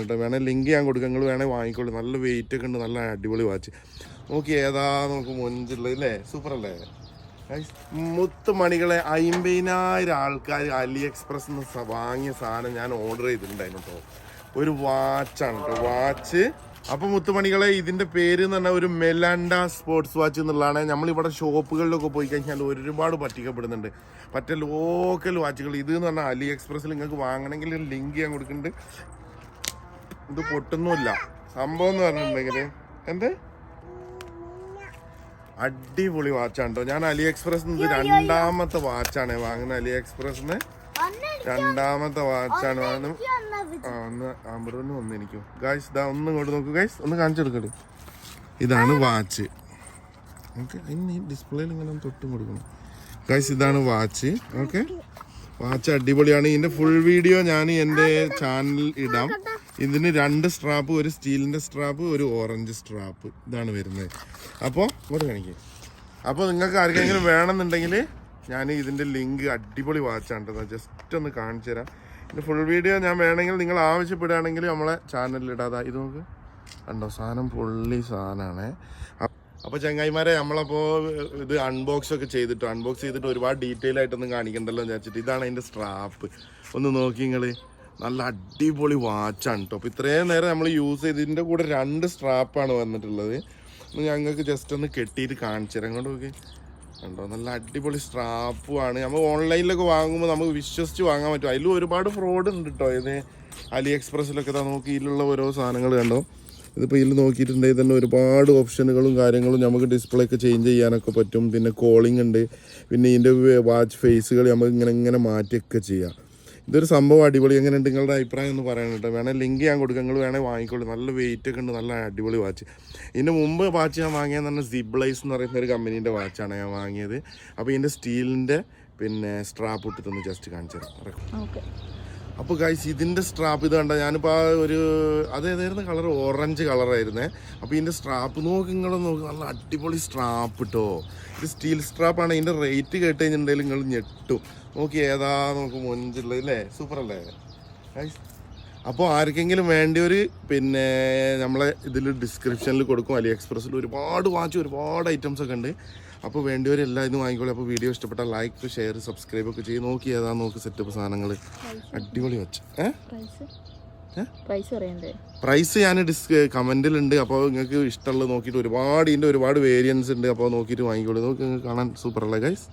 കേട്ടോ. വേണേൽ ലിങ്ക് ഞാൻ കൊടുക്കാം. നിങ്ങൾ വേണേൽ വാങ്ങിക്കോളൂ. നല്ല വെയിറ്റ് ഒക്കെ ഉണ്ട്. നല്ല അടിപൊളി വാച്ച് നോക്കി ഏതാ നമുക്ക് മുഞ്ചുള്ളത് അല്ലേ സൂപ്പർ അല്ലേ മുത്ത് മണികളെ അമ്പതിനായിരം ആൾക്കാർ അലി എക്സ്പ്രസ് നിന്ന് വാങ്ങിയ സാധനം ഞാൻ ഓർഡർ ചെയ്തിട്ടുണ്ടായിരുന്നു കേട്ടോ ഒരു വാച്ചാണ് കേട്ടോ വാച്ച് അപ്പൊ മുത്തുമണികളെ ഇതിന്റെ പേര് എന്ന് പറഞ്ഞാൽ ഒരു മെലാൻഡ സ്പോർട്സ് വാച്ച് എന്നുള്ളതാണ്. നമ്മളിവിടെ ഷോപ്പുകളിലൊക്കെ പോയി കഴിഞ്ഞാൽ ഒരുപാട് പറ്റിക്കപ്പെടുന്നുണ്ട്. മറ്റേ ലോക്കൽ വാച്ചുകൾ ഇത് എന്ന് പറഞ്ഞാൽ അലി എക്സ്പ്രസ്സിൽ നിങ്ങൾക്ക് വാങ്ങണമെങ്കിൽ ലിങ്ക് ഞാൻ കൊടുക്കുന്നുണ്ട്. ഇത് പൊട്ടുന്നുമില്ല. സംഭവം എന്ന് പറഞ്ഞിട്ടുണ്ടെങ്കിൽ എന്ത്? അടിപൊളി വാച്ചാണ് കേട്ടോ ഞാൻ അലി എക്സ്പ്രസ് ഇത് രണ്ടാമത്തെ വാച്ചാണ് വാങ്ങുന്നത്. അലി എക്സ്പ്രസിന് രണ്ടാമത്തെ വാച്ചാണ് വാങ്ങുന്നത്. ആ ഒന്ന് ഗൈസ് ഇതാ ഒന്ന് ഇങ്ങോട്ട് നോക്കൂ ഗൈസ് ഒന്ന് കാണിച്ചു കൊടുക്കട്ടെ ഇതാണ് വാച്ച് ഓക്കെ അതിന് ഡിസ്പ്ലേയിൽ ഇങ്ങനെ തൊട്ടും കൊടുക്കണം. ഗൈസ് ഇതാണ് വാച്ച് ഓക്കെ വാച്ച് അടിപൊളിയാണ്. ഇതിന്റെ ഫുൾ വീഡിയോ ഞാൻ എന്റെ ചാനലിൽ ഇടാം. ഇതിന് രണ്ട് സ്ട്രാപ്പ് ഒരു സ്റ്റീലിന്റെ സ്ട്രാപ്പ് ഒരു ഓറഞ്ച് സ്ട്രാപ്പ് ഇതാണ് വരുന്നത്. അപ്പോൾ ഇങ്ങോട്ട് കാണിക്കുക അപ്പോൾ നിങ്ങൾക്ക് ആർക്കെങ്കിലും വേണമെന്നുണ്ടെങ്കിൽ ഞാൻ ഇതിന്റെ ലിങ്ക് അടിപൊളി വാച്ചാണ് ജസ്റ്റ് ഒന്ന് കാണിച്ചു തരാം. ഫുൾ വീഡിയോ ഞാൻ വേണമെങ്കിൽ നിങ്ങൾ ആവശ്യപ്പെടുകയാണെങ്കിൽ നമ്മളെ ചാനലിൽ ഇടാതാ ഇത് നോക്ക്. കണ്ടോ സാധനം പുള്ളി സാധനമാണ് അപ്പോൾ ചങ്ങായിമാരെ നമ്മളപ്പോൾ ഇത് അൺബോക്സ് ഒക്കെ ചെയ്തിട്ട്? അൺബോക്സ് ചെയ്തിട്ട് ഒരുപാട് ഡീറ്റെയിൽ ആയിട്ടൊന്നും കാണിക്കണ്ടല്ലോ എന്ന് വിചാരിച്ചിട്ട് ഇതാണ് അതിന്റെ സ്ട്രാപ്പ് ഒന്ന് നോക്കി നിങ്ങൾ നല്ല അടിപൊളി വാച്ചാണ് കേട്ടോ അപ്പോൾ ഇത്രയും നേരം നമ്മൾ യൂസ് ചെയ്ത് ഇതിന്റെ കൂടെ രണ്ട് സ്ട്രാപ്പാണ് വന്നിട്ടുള്ളത്. ഞങ്ങൾക്ക് ജസ്റ്റ് ഒന്ന് കെട്ടിയിട്ട് കാണിച്ചു തരാം. അങ്ങോട്ട് നോക്കി. കണ്ടോ? നല്ല അടിപൊളി സ്ട്രാപ്പുമാണ് നമ്മൾ ഓൺലൈനിലൊക്കെ വാങ്ങുമ്പോൾ നമുക്ക് വിശ്വസിച്ച് വാങ്ങാൻ പറ്റും. അതിലും ഒരുപാട് ഫ്രോഡ് ഉണ്ട് കേട്ടോ ഇത് അലി എക്സ്പ്രസ്സിലൊക്കെ താ നോക്കി ഇതിലുള്ള ഓരോ സാധനങ്ങൾ കണ്ടോ? ഇതിപ്പോൾ ഇതിൽ നോക്കിയിട്ടുണ്ടെങ്കിൽ തന്നെ ഒരുപാട് ഓപ്ഷനുകളും കാര്യങ്ങളും നമുക്ക് ഡിസ്പ്ലേ ഒക്കെ ചേഞ്ച് ചെയ്യാനൊക്കെ പറ്റും. പിന്നെ കോളിംഗ് ഉണ്ട്. പിന്നെ ഇതിന്റെ വാച്ച് ഫേസുകൾ നമുക്ക് ഇങ്ങനെ ഇങ്ങനെ മാറ്റിയൊക്കെ ചെയ്യാം. ഇതൊരു സംഭവം അടിപൊളി. എങ്ങനെയുണ്ട് നിങ്ങളുടെ അഭിപ്രായം എന്ന് പറയണം കേട്ടോ. വേണേൽ ലിങ്ക് ഞാൻ കൊടുക്കുക നിങ്ങൾ വേണേൽ വാങ്ങിക്കോളൂ. നല്ല വെയിറ്റ് ഒക്കെ ഉണ്ട്. നല്ല അടിപൊളി വാച്ച് ഇതിന് മുമ്പ് വാച്ച് ഞാൻ വാങ്ങിയെന്ന് പറഞ്ഞാൽ സിബ്ലൈസ് എന്ന് പറയുന്ന ഒരു കമ്പനീന്റെ വാച്ചാണ് ഞാൻ വാങ്ങിയത്. അപ്പോൾ ഇതിന്റെ സ്റ്റീലിന്റെ പിന്നെ സ്ട്രാപ്പ് ഇട്ടിട്ടൊന്ന് ജസ്റ്റ് കാണിച്ചു തരാം അപ്പോൾ ഗൈസ് ഇതിന്റെ സ്ട്രാപ്പ് ഇത് കണ്ട ഞാനിപ്പോൾ ആ ഒരു അതേതായിരുന്നു കളർ ഓറഞ്ച് കളറായിരുന്നേ അപ്പോൾ ഇതിന്റെ സ്ട്രാപ്പ് നോക്കി നിങ്ങൾ നോക്കി. നല്ല അടിപൊളി സ്ട്രാപ്പ് കിട്ടോ ഇത് സ്റ്റീൽ സ്ട്രാപ്പാണ് ഇതിന്റെ റേറ്റ് കേട്ട് കഴിഞ്ഞിട്ടുണ്ടെങ്കിൽ നിങ്ങൾ ഞെട്ടും. നോക്കി ഏതാ നമുക്ക് മുഞ്ചുള്ളത് അല്ലേ സൂപ്പർ അല്ലേ? ഗൈസ് അപ്പോൾ ആർക്കെങ്കിലും ഒരു പിന്നെ നമ്മളെ ഇതിൽ ഡിസ്ക്രിപ്ഷനിൽ കൊടുക്കും. അലി എക്സ്പ്രസ്സിൽ ഒരുപാട് വാച്ച് ഒരുപാട് ഐറ്റംസ് ഒക്കെ ഉണ്ട്. അപ്പോൾ വേണ്ടിയവർ എല്ലാം ഇതും വാങ്ങിക്കോളൂ. അപ്പോൾ വീഡിയോ ഇഷ്ടപ്പെട്ട ലൈക്ക് ഷെയർ സബ്സ്ക്രൈബ് ഒക്കെ ചെയ്ത് നോക്കി ഏതാ നോക്ക് സെറ്റപ്പ് സാധനങ്ങൾ അടിപൊളി വെച്ച്. പ്രൈസ് ഞാൻ ഡിസ് കമന്റിലുണ്ട് അപ്പോൾ നിങ്ങൾക്ക് ഇഷ്ടമുള്ളത് നോക്കിയിട്ട് ഒരുപാട് ഇതിന്റെ ഒരുപാട് വേരിയൻസ് ഉണ്ട്. അപ്പോൾ നോക്കിയിട്ട് വാങ്ങിക്കോളൂ. നോക്കി നിങ്ങൾക്ക് കാണാൻ സൂപ്പർ അല്ലേ ഗൈസ്